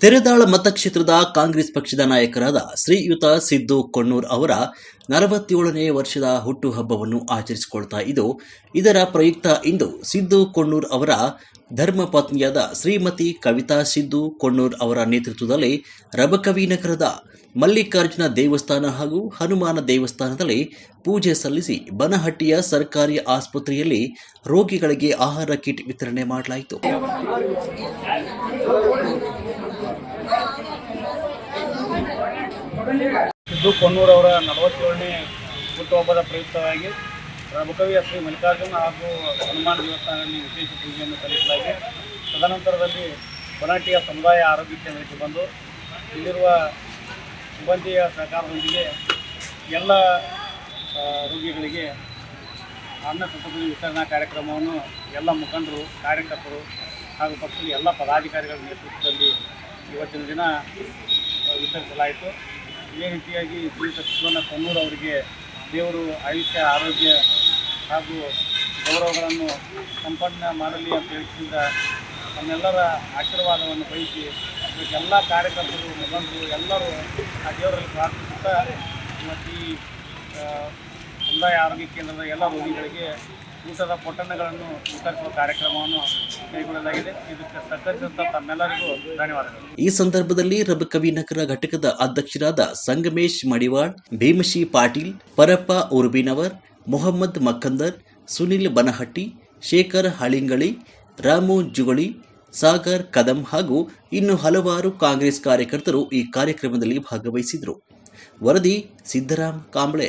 ತೆರೆದಾಳ ಮತಕ್ಷೇತ್ರದ ಕಾಂಗ್ರೆಸ್ ಪಕ್ಷದ ನಾಯಕರಾದ ಶ್ರೀಯುತ ಸಿದ್ದು ಕೊಣ್ಣೂರ್ ಅವರ ನಲವತ್ತೇಳನೇ ವರ್ಷದ ಹುಟ್ಟುಹಬ್ಬವನ್ನು ಆಚರಿಸಿಕೊಳ್ತಾ ಇದ್ದು ಇದರ ಪ್ರಯುಕ್ತ ಇಂದು ಸಿದ್ದು ಕೊಣ್ಣೂರ್ ಅವರ ಧರ್ಮಪತ್ನಿಯಾದ ಶ್ರೀಮತಿ ಕವಿತಾ ಸಿದ್ದು ಕೊಣ್ಣೂರ್ ಅವರ ನೇತೃತ್ವದಲ್ಲಿ ರಬಕವಿ ನಗರದ ಮಲ್ಲಿಕಾರ್ಜುನ ದೇವಸ್ಥಾನ ಹಾಗೂ ಹನುಮಾನ ದೇವಸ್ಥಾನದಲ್ಲಿ ಪೂಜೆ ಸಲ್ಲಿಸಿ ಬನಹಟ್ಟಿಯ ಸರ್ಕಾರಿ ಆಸ್ಪತ್ರೆಯಲ್ಲಿ ರೋಗಿಗಳಿಗೆ ಆಹಾರ ಕಿಟ್ ವಿತರಣೆ ಮಾಡಲಾಯಿತು. ಸಿದ್ದು ಕೊನ್ನೂರವರ ನಲವತ್ತೇಳನೇ ಹುಟ್ಟುಹಬ್ಬದ ಪ್ರಯುಕ್ತವಾಗಿ ರಬಕವಿಯ ಶ್ರೀ ಮಲ್ಲಿಕಾರ್ಜುನ ಹಾಗೂ ಹನುಮಾನ್ ದೇವಸ್ಥಾನದಲ್ಲಿ ವಿಶೇಷ ಪೂಜೆಯನ್ನು ಸಲ್ಲಿಸಲಾಗಿದೆ. ತದನಂತರದಲ್ಲಿ ಬನಾಟಿಯ ಸಮುದಾಯ ಆರೋಗ್ಯ ಕೇಂದ್ರಕ್ಕೆ ಬಂದು ಇಲ್ಲಿರುವ ಸಿಬ್ಬಂದಿಯ ಸಹಕಾರದೊಂದಿಗೆ ಎಲ್ಲ ರೋಗಿಗಳಿಗೆ ಅನ್ನ ಸಂತೃಪ್ತಿ ವಿತರಣಾ ಕಾರ್ಯಕ್ರಮವನ್ನು ಎಲ್ಲ ಮುಖಂಡರು, ಕಾರ್ಯಕರ್ತರು ಹಾಗೂ ಪಕ್ಷದ ಎಲ್ಲ ಪದಾಧಿಕಾರಿಗಳ ನೇತೃತ್ವದಲ್ಲಿ ಇವತ್ತಿನ ದಿನ ವಿತರಿಸಲಾಯಿತು. ಇದೇ ರೀತಿಯಾಗಿ ಶ್ರೀಯುತ ಶಿವನ ಕೊನ್ನೂರು ಅವರಿಗೆ ದೇವರು ಆಯುಷ್ಯ, ಆರೋಗ್ಯ ಹಾಗೂ ಗೌರವಗಳನ್ನು ಸಂಪನ್ನ ಮಾಡಲಿ ಅಂತ ಹೇಳಿಸಿದ ತಮ್ಮೆಲ್ಲರ ಆಶೀರ್ವಾದವನ್ನು ಬಯಸಿ ಎಲ್ಲ ಕಾರ್ಯಕರ್ತರು ಮುಖಂಡರು ಎಲ್ಲರೂ ಆ ದೇವರಲ್ಲಿ ಪ್ರಾರ್ಥಿಸುತ್ತಾ ಮತ್ತು ಈ ಸಮುದಾಯ ಆರೋಗ್ಯ ಕೇಂದ್ರದ ಎಲ್ಲ ರೋಗಿಗಳಿಗೆ ಊಟದ ಪೊಟ್ಟಣಗಳನ್ನು ವಿತರಿಸುವ ಕಾರ್ಯಕ್ರಮವನ್ನು ಈ ಸಂದರ್ಭದಲ್ಲಿ ರಬಕವಿ ನಗರ ಘಟಕದ ಅಧ್ಯಕ್ಷರಾದ ಸಂಗಮೇಶ್ ಮಡಿವಾಳ್, ಭೀಮಶಿ ಪಾಟೀಲ್, ಪರಪ್ಪ ಉರ್ಬಿನವರ್, ಮೊಹಮ್ಮದ್ ಮಕ್ಕಂದರ್, ಸುನಿಲ್ ಬನಹಟ್ಟಿ, ಶೇಖರ್ ಹಳಿಂಗಳಿ, ರಾಮು ಜುಗಳಿ, ಸಾಗರ್ ಕದಂ ಹಾಗೂ ಇನ್ನು ಹಲವಾರು ಕಾಂಗ್ರೆಸ್ ಕಾರ್ಯಕರ್ತರು ಈ ಕಾರ್ಯಕ್ರಮದಲ್ಲಿ ಭಾಗವಹಿಸಿದರು ವರದಿ ಸಿದ್ದರಾಮ್ ಕಾಂಬ್ಳೆ.